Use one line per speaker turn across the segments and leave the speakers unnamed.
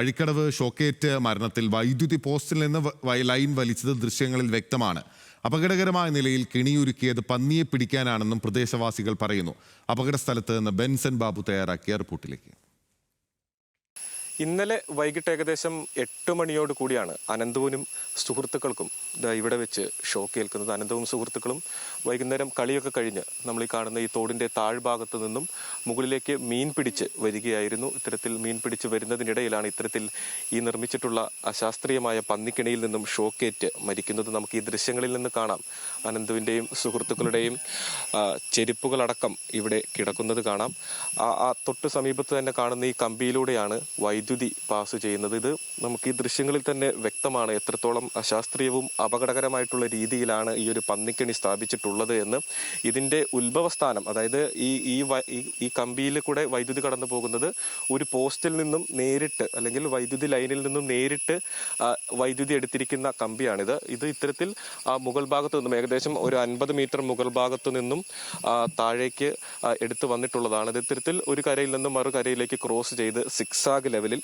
വഴിക്കടവ് ഷോക്കേറ്റ് മരണത്തിൽ വൈദ്യുതി പോസ്റ്റിൽ നിന്ന് ലൈൻ വലിച്ചത് ദൃശ്യങ്ങളിൽ വ്യക്തമാണ്. അപകടകരമായ നിലയിൽ കിണിയൊരുക്കിയത് പന്നിയെ പിടിക്കാനാണെന്നും പ്രദേശവാസികൾ പറയുന്നു. അപകട സ്ഥലത്ത് നിന്ന് ബെൻസൻ ബാബു തയ്യാറാക്കിയ റിപ്പോർട്ടിലേക്ക്.
ഇന്നലെ വൈകിട്ട് ഏകദേശം എട്ട് മണിയോട് കൂടിയാണ് അനന്തവും സുഹൃത്തുക്കൾക്കും ഇവിടെ വെച്ച് ഷോക്ക് ഏൽക്കുന്നത്. അനന്തവും സുഹൃത്തുക്കളും വൈകുന്നേരം കളിയൊക്കെ കഴിഞ്ഞ് നമ്മൾ ഈ കാണുന്ന ഈ തോടിന്റെ താഴ്ഭാഗത്ത് നിന്നും മുകളിലേക്ക് മീൻ പിടിച്ച് വരികയായിരുന്നു. ഇത്തരത്തിൽ മീൻ പിടിച്ച് വരുന്നതിനിടയിലാണ് ഇത്തരത്തിൽ ഈ നിർമ്മിച്ചിട്ടുള്ള അശാസ്ത്രീയമായ പന്നിക്കിണിയിൽ നിന്നും ഷോക്കേറ്റ് മരിക്കുന്നത്. നമുക്ക് ഈ ദൃശ്യങ്ങളിൽ നിന്ന് കാണാം. അനന്തുവിന്റെയും സുഹൃത്തുക്കളുടെയും ചെരുപ്പുകളടക്കം ഇവിടെ കിടക്കുന്നത് കാണാം. ആ തൊട്ട് സമീപത്ത് തന്നെ കാണുന്ന ഈ കമ്പിയിലൂടെയാണ് വൈദ്യുതി പാസ് ചെയ്യുന്നത്. ഇത് നമുക്ക് ഈ ദൃശ്യങ്ങളിൽ തന്നെ വ്യക്തമാണ് എത്രത്തോളം അശാസ്ത്രീയവും അപകടകരമായിട്ടുള്ള രീതിയിലാണ് ഈ ഒരു പന്നിക്കണി സ്ഥാപിച്ചിട്ടുള്ളത് എന്ന്. ഇതിന്റെ ഉത്ഭവസ്ഥാനം അതായത് ഈ ഈ ഈ- കമ്പിയിൽ കൂടെ വൈദ്യുതി കടന്നു പോകുന്നത് ഒരു പോസ്റ്റിൽ നിന്നും നേരിട്ട് അല്ലെങ്കിൽ വൈദ്യുതി ലൈനിൽ നിന്നും നേരിട്ട് വൈദ്യുതി എടുത്തിരിക്കുന്ന കമ്പിയാണിത്. ഇത് ഇത്തരത്തിൽ ആ, മുകൾ ഭാഗത്ത് നിന്നും ഏകദേശം ഒരു അൻപത് മീറ്റർ മുകൾ ഭാഗത്തു നിന്നും താഴേക്ക് എടുത്തു വന്നിട്ടുള്ളതാണ്. ഇത് ഇത്തരത്തിൽ ഒരു കരയിൽ നിന്നും മറു കരയിലേക്ക് ക്രോസ് ചെയ്ത് സിക്സാഗ് ലെവലിൽ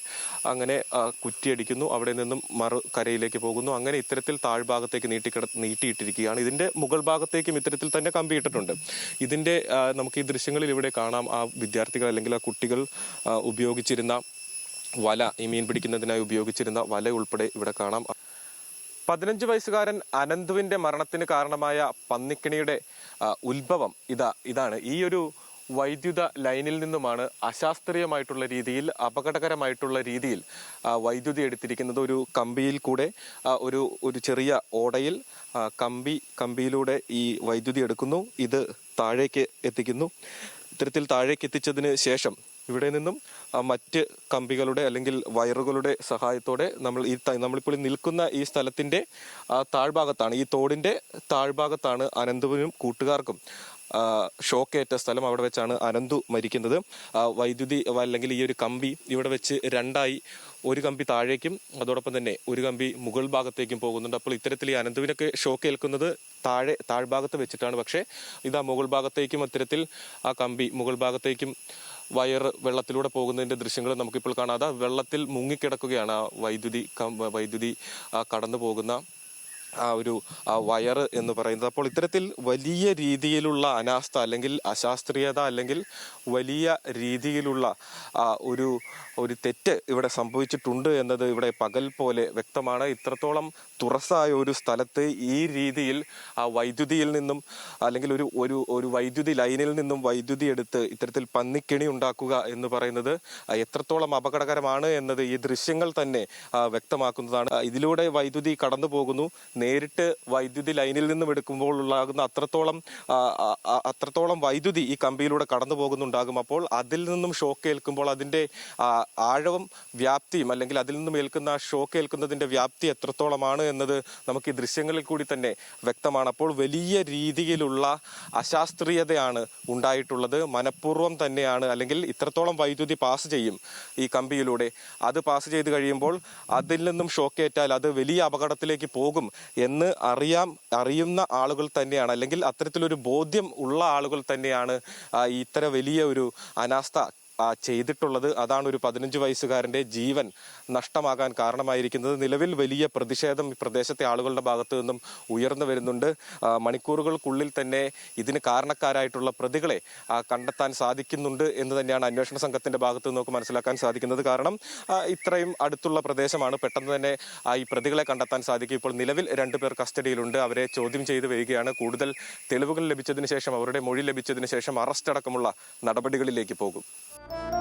അങ്ങനെ കുറ്റിയടിക്കുന്നു. അവിടെ നിന്നും മറു കരയിലേക്ക് പോകുന്നു. അങ്ങനെ ഇത്തരത്തിൽ താഴ്ഭാഗത്തേക്ക് നീട്ടിക്കിട നീട്ടിയിട്ടിരിക്കുകയാണ്. ഇതിന്റെ മുകൾ ഭാഗത്തേക്കും ഇത്തരത്തിൽ തന്നെ കമ്പി ഇട്ടിട്ടുണ്ട് ഇതിന്റെ നമുക്ക് ഈ ദൃശ്യങ്ങളിൽ ഇവിടെ കാണാം. ആ വിദ്യാർത്ഥികൾ അല്ലെങ്കിൽ ആ കുട്ടികൾ ഉപയോഗിച്ചിരുന്ന വല ഈ മീൻ പിടിക്കുന്നതിനായി ഉപയോഗിച്ചിരുന്ന വല ഉൾപ്പെടെ ഇവിടെ കാണാം. പതിനഞ്ച് വയസ്സുകാരൻ അനന്തുവിന്റെ മരണത്തിന് കാരണമായ പന്നിക്കിണിയുടെ ഉത്ഭവം ഇതാ ഇതാണ്. ഈ ഒരു വൈദ്യുത ലൈനിൽ നിന്നുമാണ് അശാസ്ത്രീയമായിട്ടുള്ള രീതിയിൽ അപകടകരമായിട്ടുള്ള രീതിയിൽ വൈദ്യുതി എടുത്തിരിക്കുന്നത്. ഒരു കമ്പിയിൽ കൂടെ ഒരു ഒരു ചെറിയ ഓടയിൽ കമ്പി കമ്പിയിലൂടെ ഈ വൈദ്യുതി എടുക്കുന്നു. ഇത് താഴേക്ക് എത്തിക്കുന്നു. ഇത്തരത്തിൽ താഴേക്ക് എത്തിച്ചതിന് ശേഷം ഇവിടെ നിന്നും മറ്റ് കമ്പികളുടെ അല്ലെങ്കിൽ വയറുകളുടെ സഹായത്തോടെ നമ്മൾ ഈ നമ്മളിപ്പോൾ നിൽക്കുന്ന ഈ സ്ഥലത്തിന്റെ താഴ്ഭാഗത്താണ് ഈ തോടിന്റെ താഴ്ഭാഗത്താണ് അനന്തപുരം കൂട്ടുകാർക്കും ഷോക്കേറ്റ സ്ഥലം അവിടെ വെച്ചാണ് അനന്തു മരിക്കുന്നത്. വൈദ്യുതി അല്ലെങ്കിൽ ഈ ഒരു കമ്പി ഇവിടെ വെച്ച് രണ്ടായി. ഒരു കമ്പി താഴേക്കും അതോടൊപ്പം തന്നെ ഒരു കമ്പി മുകൾ ഭാഗത്തേക്കും പോകുന്നുണ്ട്. അപ്പോൾ ഇത്തരത്തിൽ ഈ അനന്തുവിനൊക്കെ ഷോക്ക് ഏൽക്കുന്നത് താഴെ താഴ്ഭാഗത്ത് വെച്ചിട്ടാണ്. പക്ഷേ ഇതാ മുകൾ ഭാഗത്തേക്കും അത്തരത്തിൽ ആ കമ്പി മുകൾ ഭാഗത്തേക്കും വയർ വെള്ളത്തിലൂടെ പോകുന്നതിന്റെ ദൃശ്യങ്ങൾ നമുക്കിപ്പോൾ കാണാതെ വെള്ളത്തിൽ മുങ്ങിക്കിടക്കുകയാണ് ആ വൈദ്യുതി വൈദ്യുതി ആ കടന്നു പോകുന്ന ആ ഒരു വയർ എന്ന് പറയുന്നത്. അപ്പോൾ ഇത്തരത്തിൽ വലിയ രീതിയിലുള്ള അനാസ്ഥ അല്ലെങ്കിൽ അശാസ്ത്രീയത അല്ലെങ്കിൽ വലിയ രീതിയിലുള്ള ഒരു ഒരു തെറ്റ് ഇവിടെ സംഭവിച്ചിട്ടുണ്ട് എന്നത് ഇവിടെ പകൽ പോലെ വ്യക്തമാണ്. ഇത്രത്തോളം തുറസായ ഒരു സ്ഥലത്ത് ഈ രീതിയിൽ ആ വൈദ്യുതിയിൽ നിന്നും അല്ലെങ്കിൽ ഒരു ഒരു ഒരു വൈദ്യുതി ലൈനിൽ നിന്നും വൈദ്യുതി എടുത്ത് ഇത്തരത്തിൽ പന്നിക്കിണി ഉണ്ടാക്കുക എന്ന് പറയുന്നത് എത്രത്തോളം അപകടകരമാണ് എന്നത് ഈ ദൃശ്യങ്ങൾ തന്നെ വ്യക്തമാക്കുന്നതാണ്. ഇതിലൂടെ വൈദ്യുതി കടന്നു പോകുന്നു നേരിട്ട് വൈദ്യുതി ലൈനിൽ നിന്നും എടുക്കുമ്പോൾ ഉണ്ടാകുന്ന അത്രത്തോളം അത്രത്തോളം വൈദ്യുതി ഈ കമ്പിയിലൂടെ കടന്നു പോകുന്നുണ്ടാകും. അപ്പോൾ അതിൽ നിന്നും ഷോക്ക് ഏൽക്കുമ്പോൾ അതിന്റെ ആഴവും വ്യാപ്തിയും അല്ലെങ്കിൽ അതിൽ നിന്നും ഏൽക്കുന്ന ഷോക്ക് ഏൽക്കുന്നതിന്റെ വ്യാപ്തി എത്രത്തോളമാണ് എന്നത് നമുക്ക് ഈ ദൃശ്യങ്ങളിൽ കൂടി തന്നെ വ്യക്തമാണ്. അപ്പോൾ വലിയ രീതിയിലുള്ള അശാസ്ത്രീയതയാണ് ഉണ്ടായിട്ടുള്ളത്. മനഃപൂർവം തന്നെയാണ്. അല്ലെങ്കിൽ ഇത്രത്തോളം വൈദ്യുതി പാസ് ചെയ്യും ഈ കമ്പിയിലൂടെ. അത് പാസ് ചെയ്ത് കഴിയുമ്പോൾ അതിൽ നിന്നും ഷോക്ക് ഷോക്കേറ്റാൽ അത് വലിയ അപകടത്തിലേക്ക് പോകും എന്ന് അറിയാം അറിയുന്ന ആളുകൾ തന്നെയാണ്. അല്ലെങ്കിൽ അത്തരത്തിലൊരു ബോധ്യം ഉള്ള ആളുകൾ തന്നെയാണ് ഇത്തരം വലിയ ഒരു അനാസ്ഥ ചെയ്തിട്ടുള്ളത്. അതാണ് ഒരു പതിനഞ്ച് വയസ്സുകാരന്റെ ജീവൻ നഷ്ടമാകാൻ കാരണമായിരിക്കുന്നത്. നിലവിൽ വലിയ പ്രതിഷേധം പ്രദേശത്തെ ആളുകളുടെ ഭാഗത്തു നിന്നും ഉയർന്നു വരുന്നുണ്ട്. മണിക്കൂറുകൾക്കുള്ളിൽ തന്നെ ഇതിന് കാരണക്കാരായിട്ടുള്ള പ്രതികളെ കണ്ടെത്താൻ സാധിക്കുന്നുണ്ട് എന്ന് തന്നെയാണ് അന്വേഷണ സംഘത്തിന്റെ ഭാഗത്തു നിന്ന് നമുക്ക് മനസ്സിലാക്കാൻ സാധിക്കുന്നത്. കാരണം ഇത്രയും അടുത്തുള്ള പ്രദേശമാണ്. പെട്ടെന്ന് തന്നെ ഈ പ്രതികളെ കണ്ടെത്താൻ സാധിക്കും. ഇപ്പോൾ നിലവിൽ രണ്ടുപേർ കസ്റ്റഡിയിലുണ്ട്. അവരെ ചോദ്യം ചെയ്തു വരികയാണ്. കൂടുതൽ തെളിവുകൾ ലഭിച്ചതിന് ശേഷം അവരുടെ മൊഴി ലഭിച്ചതിന് ശേഷം അറസ്റ്റ് അടക്കമുള്ള നടപടികളിലേക്ക് പോകും. Thank you.